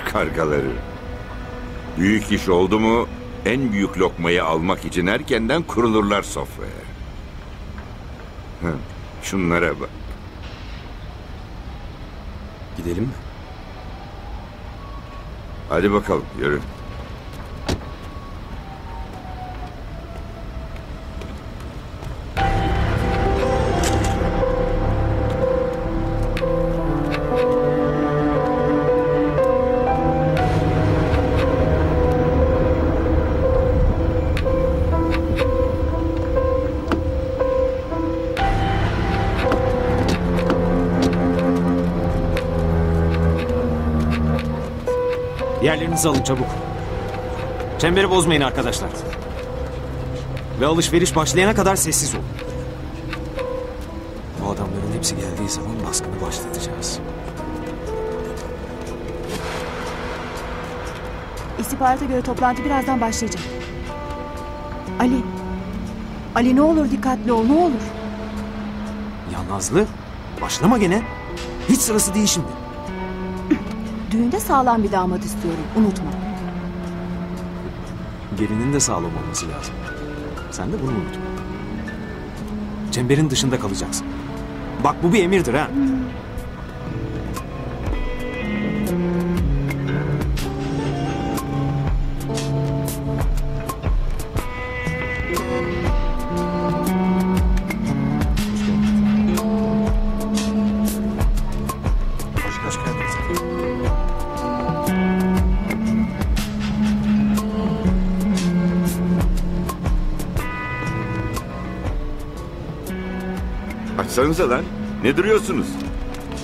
Leş kargaları. Büyük iş oldu mu en büyük lokmayı almak için erkenden kurulurlar sofraya. Hı, Şunlara bak. Gidelim mi? Hadi bakalım yürü. Yerlerinizi alın çabuk. Çemberi bozmayın arkadaşlar. Ve alışveriş başlayana kadar sessiz olun. Bu adamların hepsi geldiği zaman baskını başlatacağız. İstihbarata göre toplantı birazdan başlayacak. Ali. Ali ne olur dikkatli ol ne olur. Ya Nazlı, başlama gene. Hiç sırası değil şimdi. Düğünde sağlam bir damat istiyorum unutma. Gelinin de sağlam olması lazım. Sen de bunu unutma. Çemberin dışında kalacaksın. Bak bu bir emirdir ha. Hoş Açsanıza lan. Ne duruyorsunuz?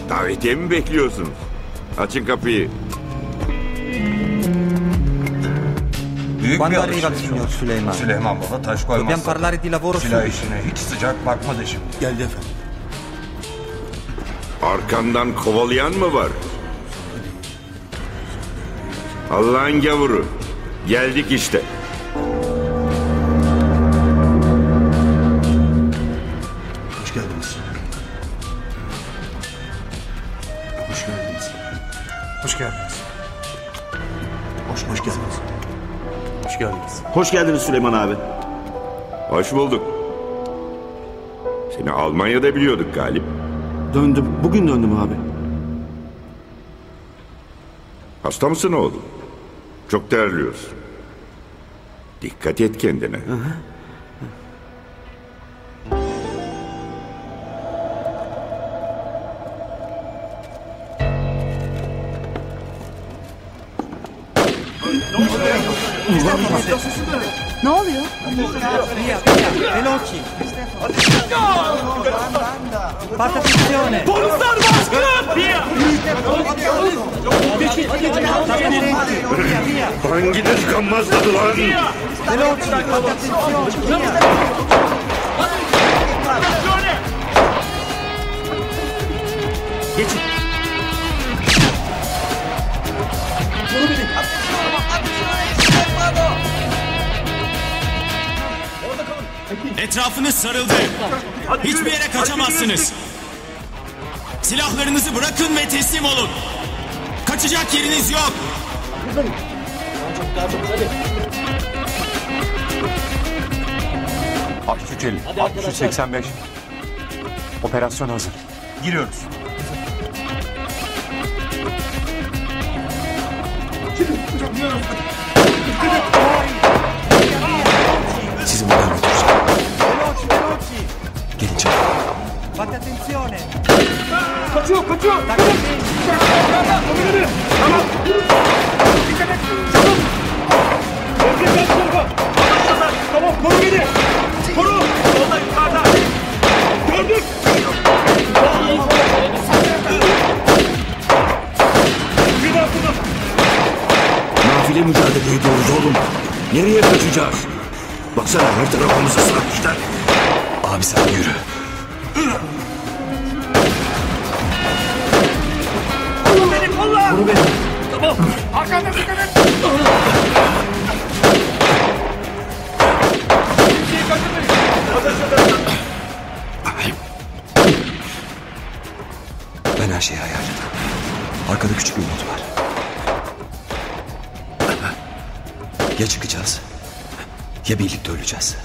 Davetiye mi bekliyorsunuz? Açın kapıyı. Büyük Quando bir arriva il alışveriş signor oldu. Süleyman? Süleyman Baba taş Dobbiamo koymazsa. parlare di lavoro Silah subito. işine hiç sıcak bakmadı şimdi. Geldi efendim. Arkandan kovalayan mı var? Allah'ın gavuru. Geldik işte. Hoş geldiniz Süleyman abi. Hoş bulduk. Seni Almanya'da biliyorduk Galip. Döndüm. Bugün döndüm abi. Hasta mısın oğlum? Çok terliyorsun. Dikkat et kendine. Ne oluyor? Veloci. Fate attenzione. Hangi tıkanmazladı lan? Veloci. Attenzione. Via. Geçin. Etrafınız sarıldı. Hiçbir yere kaçamazsınız. Silahlarınızı bırakın ve teslim olun. Kaçacak yeriniz yok. Akçüçeli. 6385. Operasyon hazır. Giriyoruz. Sizi Fate attenzione. Nafile mücadele ediyoruz oğlum. Nereye kaçacağız? Baksana her tarafımızı sarmışlar. Abi sen yürü. Beni kolla. Vur beni. Tamam. Arkanda dikkat et. Ben her şeyi ayarladım. Arkada küçük bir umut var. Ya çıkacağız ya birlikte öleceğiz.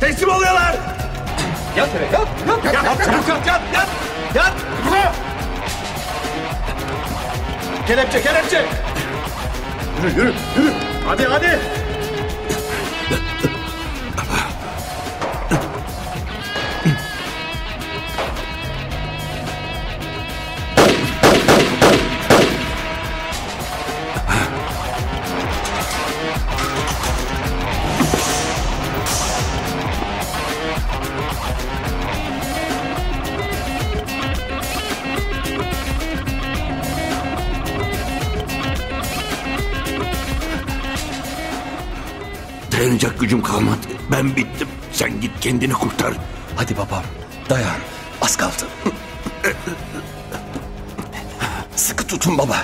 Teslim oluyorlar. Yat yere yat. Yat yat yat çabuk yat yat yat. Yat. Kelepçe kelepçe. Yürü yürü yürü. Hadi hadi. Dayanacak gücüm kalmadı. Ben bittim. Sen git kendini kurtar. Hadi babam dayan az kaldı. Sıkı tutun baba.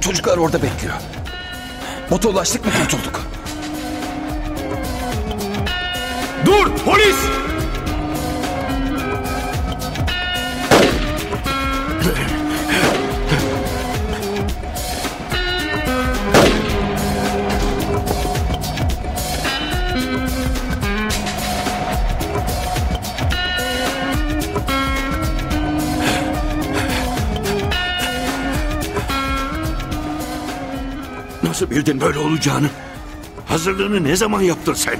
Çocuklar orada bekliyor. Bota ulaştık mı kurtulduk. Dur polis. Nasıl bildin böyle olacağını? Hazırlığını ne zaman yaptın sen?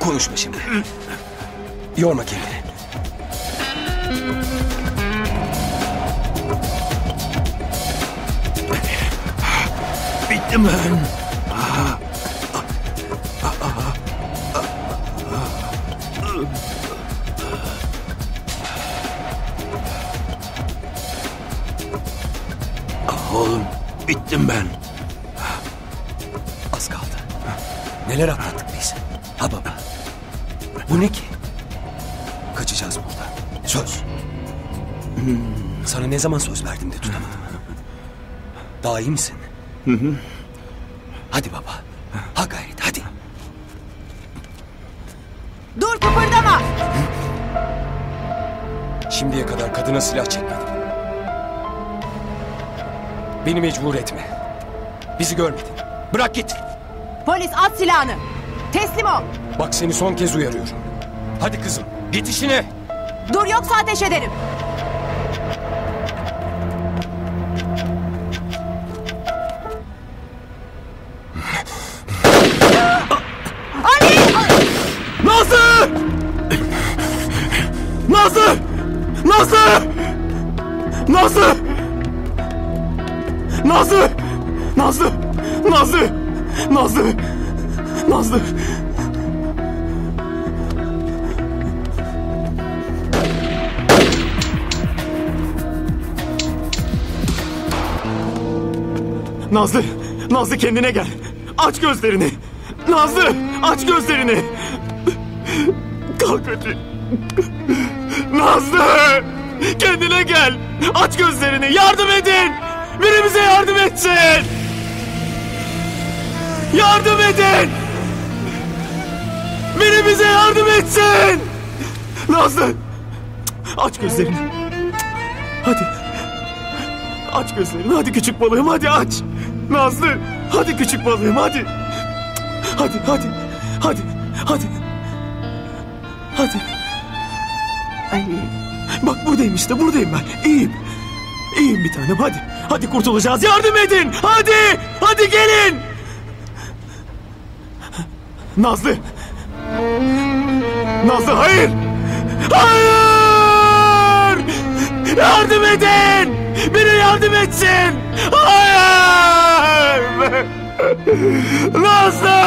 Konuşma şimdi. Yorma kendini. Bittim ben. Oğlum bittim ben. Az kaldı. Neler atlattık biz? Ha baba. Bu ne ki? Kaçacağız buradan. Söz. Sana ne zaman söz verdim de tutamadım. Daha iyi misin? Hadi baba. Ha gayret hadi. Dur kıpırdama. Şimdiye kadar kadına silah çekmedim. Beni mecbur etme. Bizi görmedin. Bırak git. Polis at silahını. Teslim ol. Bak seni son kez uyarıyorum. Hadi kızım git işine. Dur yoksa ateş ederim. Nazlı! Nazlı! Nazlı! Nazlı! Nazlı! Nazlı! Nazlı! Nazlı! Nazlı kendine gel. Aç gözlerini. Nazlı! Aç gözlerini. Kalk hadi. Nazlı! Kendine gel. Aç gözlerini. Yardım edin. Biri bize yardım etsin. Yardım edin. Biri bize yardım etsin. Nazlı! Aç gözlerini. Hadi. Aç gözlerini. Hadi küçük balığım hadi aç. Nazlı. Hadi küçük balığım hadi. Hadi hadi. Hadi. Hadi. Hadi. Ali. Bak buradayım işte buradayım ben. İyiyim. İyiyim bir tanem hadi. Hadi kurtulacağız. Yardım edin. Hadi. Hadi gelin. Nazlı. Nazlı hayır. Hayır. Yardım edin. Biri yardım etsin. Hayır. Nazlı.